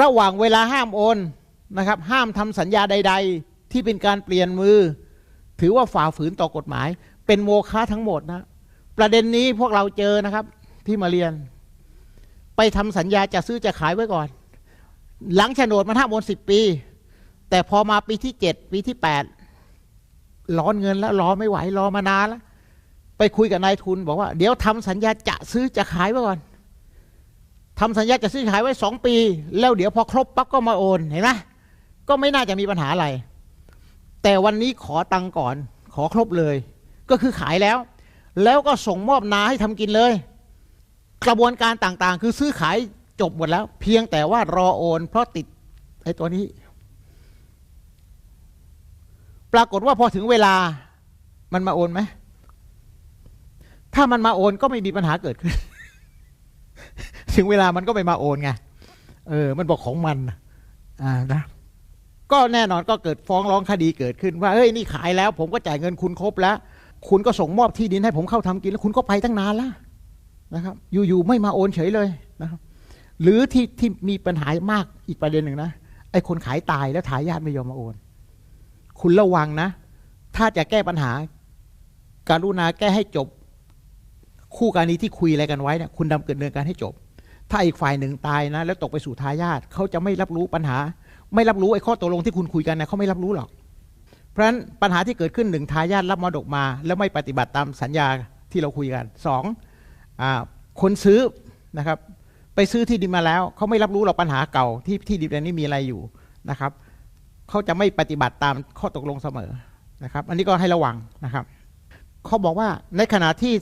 ระหว่างเวลาห้ามโอนนะครับ ห้ามทำสัญญาใด ๆ ที่เป็นการเปลี่ยนมือ ถือว่าฝ่าฝืนต่อกฎหมาย เป็นโมฆะทั้งหมดนะ ประเด็นนี้พวกเราเจอนะครับที่มาเรียน ไปทำสัญญาจะซื้อจะขายไว้ก่อน หลังโฉนดมันห้ามโอนสิบปี แต่พอมาปีที่เจ็ดปีที่แปดร้อนเงินแล้วรอไม่ไหวรอมานานแล้วไปคุยกับนายทุน บอกว่า เดี๋ยวทำสัญญาจะซื้อจะขายไว้ก่อน ทำสัญญาจะซื้อขายไว้สองปี แล้วเดี๋ยวพอครบปั๊บก็มาโอนเห็นไหมก็ไม่น่าจะมีปัญหาอะไร แต่วันนี้ขอตังก่อน ขอครบเลย ก็คือขายแล้ว แล้วก็ส่งมอบนาให้ทำกินเลย กระบวนการต่างๆ คือซื้อขายจบหมดแล้ว เพียงแต่ว่ารอโอน เพราะติดไอ้ตัวนี้ ปรากฏว่าพอถึงเวลามันมาโอนไหมถ้ามันมาโอนก็ไม่มีปัญหาเกิดขึ้น ถึงเวลามันก็ไม่มาโอนไงเออ มันบอกของมันอ่านะก็แน่นอนก็เกิดฟ้องร้องคดีเกิดขึ้นว่าเฮ้ยนี่ขายแล้ว ผมก็จ่ายเงินคุณครบแล้ว คุณก็ส่งมอบที่ดินให้ผมเข้าทำกินแล้วคุณก็ไปตั้งนานแล้วนะครับ อยู่ๆไม่มาโอนเฉยเลยนะครับ หรือที่ที่มีปัญหามากอีกประเด็นหนึ่งนะไอ้คนขายตายแล้วทายาทไม่ยอมมาโอน คุณระวังนะ ถ้าจะแก้ปัญหา การุณาแก้ให้จบ คู่กรณีที่คุยอะไรกันไว้เนี่ยคุณดำเกินเนินการให้จบ ถ้าอีกฝ่ายหนึ่งตายนะ แล้วตกไปสู่ทายาทเขาจะไม่รับรู้ปัญหา ไม่รับรู้ไอ้ข้อตกลงที่คุณคุยกันนะเขาไม่รับรู้หรอก เพราะฉะนั้นปัญหาที่เกิดขึ้นหนึ่งทายาทรับมรดกมา แล้วไม่ปฏิบัติตามสัญญาที่เราคุยกันสองอคนซื้อนะครับ ไปซื้อที่ดินมาแล้วเขาไม่รับรู้หรอกปัญหาเก่าที่ที่ดินนี้มีอะไรอยู่นะครับเขาจะไม่ปฏิบัติตามข้อตกลงเสมอนะครับ อันนี้ก็ให้ระวังนะครับเขาบอกว่าในขณะที่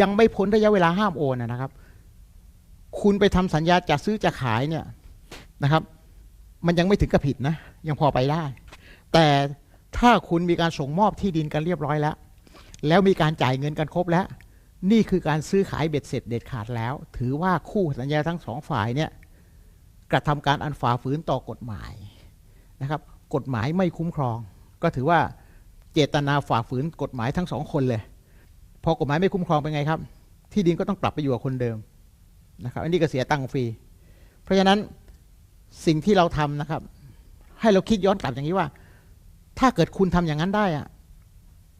ยังไม่พ้นระยะเวลาห้ามโอนนะครับ คุณไปทำสัญญาจะซื้อจะขายเนี่ยนะครับ มันยังไม่ถึงกับผิดนะ ยังพอไปได้ แต่ถ้าคุณมีการส่งมอบที่ดินกันเรียบร้อยแล้ว แล้วมีการจ่ายเงินกันครบแล้ว นี่คือการซื้อขายเบ็ดเสร็จเด็ดขาดแล้ว ถือว่าคู่สัญญาทั้งสองฝ่ายเนี่ยกระทำการอันฝ่าฝืนต่อกฎหมายนะครับ กฎหมายไม่คุ้มครอง ก็ถือว่าเจตนาฝ่าฝืนกฎหมายทั้งสองคนเลย พอกฎหมายไม่คุ้มครองเป็นไงครับ ที่ดินก็ต้องกลับไปอยู่กับคนเดิม นะครับอันนี้ก็เสียตังค์ฟรี เพราะฉะนั้นสิ่งที่เราทำนะครับ ให้เราคิดย้อนกลับอย่างนี้ว่า ถ้าเกิดคุณทำอย่างนั้นได้อะ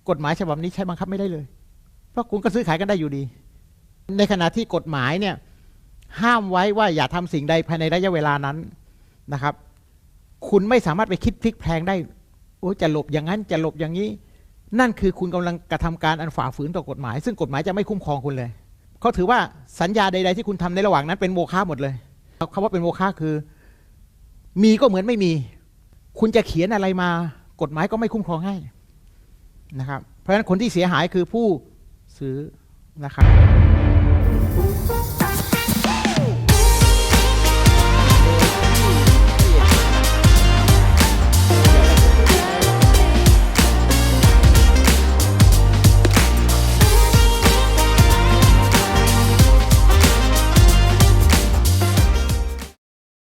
กฎหมายฉบับนี้ใช้บังคับไม่ได้เลย เพราะคุณก็ซื้อขายกันได้อยู่ดี ในขณะที่กฎหมายเนี่ยห้ามไว้ว่าอย่าทำสิ่งใดภายในระยะเวลานั้นนะครับ คุณไม่สามารถไปคิดพลิกแพลงได้โอ้จะหลบอย่างนั้นจะหลบอย่างนี้ นั่นคือคุณกำลังกระทำการอันฝ่าฝืนต่อกฎหมาย ซึ่งกฎหมายจะไม่คุ้มครองคุณเลย เขาถือว่าสัญญาใด ๆ ที่คุณทำในระหว่างนั้นเป็นโมฆะหมดเลยคำว่าเป็นโมฆะคือ มีก็เหมือนไม่มี คุณจะเขียนอะไรมา กฎหมายก็ไม่คุ้มครองให้นะครับ เพราะฉะนั้นคนที่เสียหายคือผู้ซื้อนะครับ